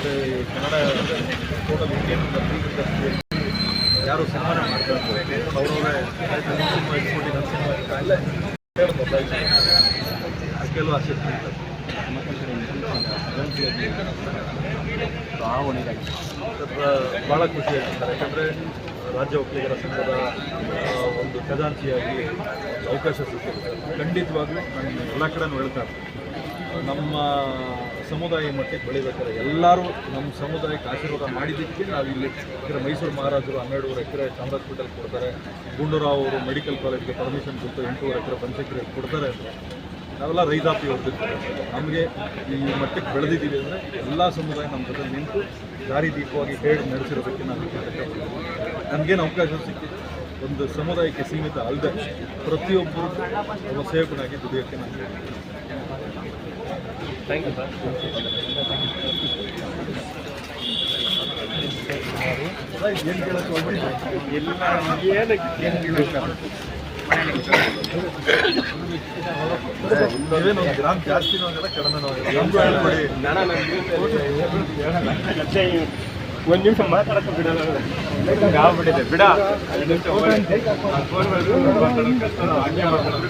ಮತ್ತು Kannada total Indian ಯಾರು ಸಿನಿಮಾನೇ ಮಾಡ್ತಾರೆ ಅವರವರೇ ಭಾಳ ಖುಷಿ ಆಗ್ತಾರೆ ಯಾಕಂದರೆ ರಾಜ್ಯ ಒಕ್ಕಲಿಗರ ಸಂಘದ ಒಂದು ಖಜಾಂಚಿಯಾಗಿ ಅವಕಾಶ ಸಿಕ್ಕಿದೆ. ಖಂಡಿತವಾಗ್ಲೂ ನಾನು ಎಲ್ಲ ಕಡೆನೂ ಹೇಳ್ತಾ ಇರ್ತೀನಿ. ನಮ್ಮ ಸಮುದಾಯ ಮಟ್ಟಿಗೆ ಬೆಳಿಬೇಕಾದ್ರೆ ಎಲ್ಲರೂ ನಮ್ಮ ಸಮುದಾಯಕ್ಕೆ ಆಶೀರ್ವಾದ ಮಾಡಿದ್ದಕ್ಕೆ ನಾವು ಇಲ್ಲಿ ಯಾಕಂದರೆ ಮೈಸೂರು ಮಹಾರಾಜರು ಹನ್ನೆರಡೂವರೆ ಎಕರೆ ಚಾಮರಾಜಪೇಟೆಯಲ್ಲಿ ಕೊಡ್ತಾರೆ. ಗುಂಡೂರಾವ್ ಅವರು ಮೆಡಿಕಲ್ ಕಾಲೇಜ್ಗೆ ಪರ್ಮಿಷನ್ ಕೊಟ್ಟು ಎಂಟೂವರೆ ಎಕರೆ ಪಂಚಕ್ರಿಯೆ ಕೊಡ್ತಾರೆ ಅಂದರೆ ನಾವೆಲ್ಲ ರೈತಾಪಿ ಹೊರದಿರ್ತಾರೆ ನಮಗೆ ಈ ಮಟ್ಟಕ್ಕೆ ಬೆಳೆದಿದ್ದೀವಿ ಅಂದರೆ ಎಲ್ಲ ಸಮುದಾಯ ನಮ್ಮ ಜೊತೆ ನಿಂತು ದಾರಿ ದೀಪವಾಗಿ ಹೇಳಿ ನಡೆಸಿರೋದಕ್ಕೆ ನಾನು ನಮಗೇನು ಅವಕಾಶ ಸಿಕ್ಕಿದೆ ಒಂದು ಸಮುದಾಯಕ್ಕೆ ಸೀಮಿತ ಅಲ್ಲದೆ ಪ್ರತಿಯೊಬ್ಬರು ಒಬ್ಬ ಸೇವಕನಾಗಿ ದುಡಿಯೋಕ್ಕೆ ನಾನು ಹೇಳ್ತೀನಿ. ಥ್ಯಾಂಕ್ ಯು ಸರ್ ಏನು ಕೇಳಕ್ಕೆ ಹೋಗ್ಬೇಡಿ ಇಲ್ಲ ಏನಕ್ಕೆ ಏನು ನೀವೇನು ಒಂದು ಗ್ರಾಮ್ ಜಾಸ್ತಿನೂ ಆಗಲ್ಲ ಕಡಿಮೆನೂ ಆಗಲ್ಲ ನಮಗೂ ಹೇಳ್ಬೇಡಿ ನಾನ ಮತ್ತೆ ಒಂದು ನಿಮಿಷ ಮಾತಾಡಕ್ಕೆ ಬಿಡಲ್ಲ ಆಗ್ಬಿಟ್ಟಿದೆ ಬಿಡ ಐದು ನಿಮಿಷ ಫೋನ್ ಮಾತಾಡೋದು ಕಷ್ಟ ಹಂಗೆ ಮಾತಾಡಿದ್ರೆ